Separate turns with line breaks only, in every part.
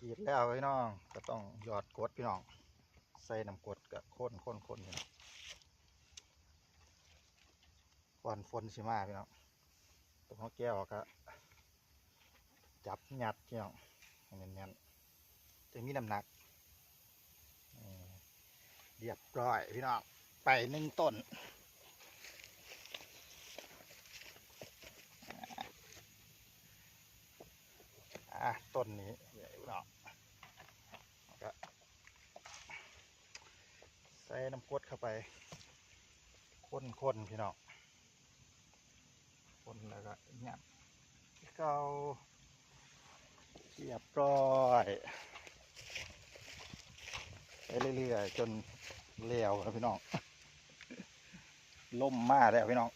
กรีดแล้วพี่น้อง ก็ต้องหยอดกดพี่น้อง ใส่น้ำกรดกับข้นข้นข้นพี่น้องก่อนฝนสิมาพี่น้องตรงหัวแก้วก็จับหยัดพี่น้องให้แน่นๆจะมีน้ำหนักเรียบร้อยพี่น้องไปหนึ่งต้น อะต้นนี้ใหญ่น้องแล้วก็ใส่น้ำกรดเข้าไปข้นๆพี่น้องคนแล้วก็ยัดเกาเรียบร้อยไปเรื่อยๆจนเลี้ยวครับพี่น้องล่มมากแล้วพี่น้อง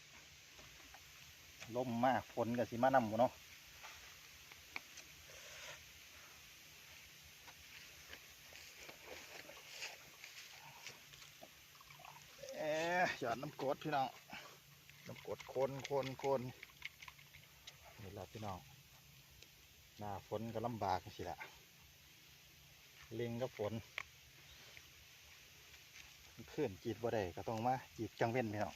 ล่มมากฝนกับสีมานำหมดเนาะ เอ๊ะ หยอดน้ำกรดพี่น้อง น้ำกรดคนคนคนนี่แหละพี่น้อง หน้าฝนก็ลำบากสิละลิงก็ฝนขึ้นจีดบ่ได้ก็ต้องมาจีดจังเว้นพี่น้อง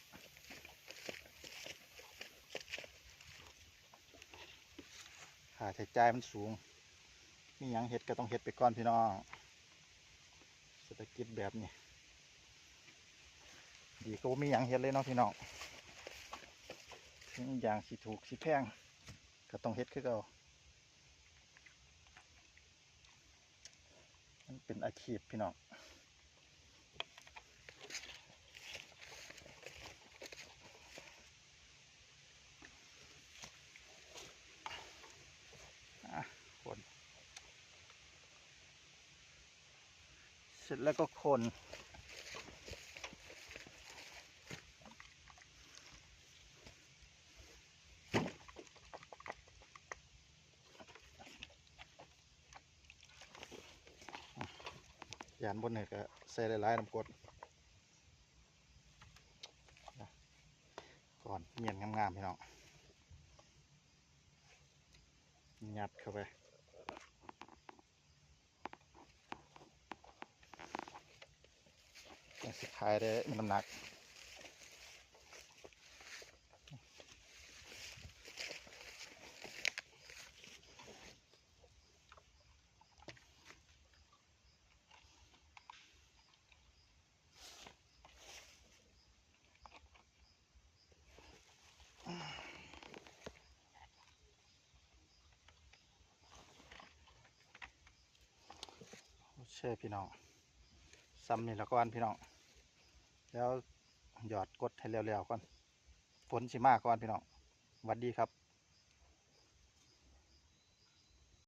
ค่าใช้จ่ายมันสูง มีหยังเฮ็ดก็ต้องเฮ็ดไปก่อนพี่น้องเศรษฐกิจแบบนี้ ดีก็มีอย่างเฮ็ดเลยเนาะพี่น้องถึงอย่างสิถูกสิแพงก็ต้องเฮ็ดคือเก่ามันเป็นอาชีพพี่น้องอะคนเสร็จแล้วก็คน ยานบนเนี่ยก็ใส่หลายๆน้ำกรดก่อนเงียนงามๆพี่น้องยัดเข้าไปสุดท้ายได้มีน้ำหนัก เช่พี่น้องซ้ำนี่ละก่อนพี่น้องแล้วหยอดกดให้เร็วๆก่อนฝนสิมาก่อนพี่น้องสวัสดีครับ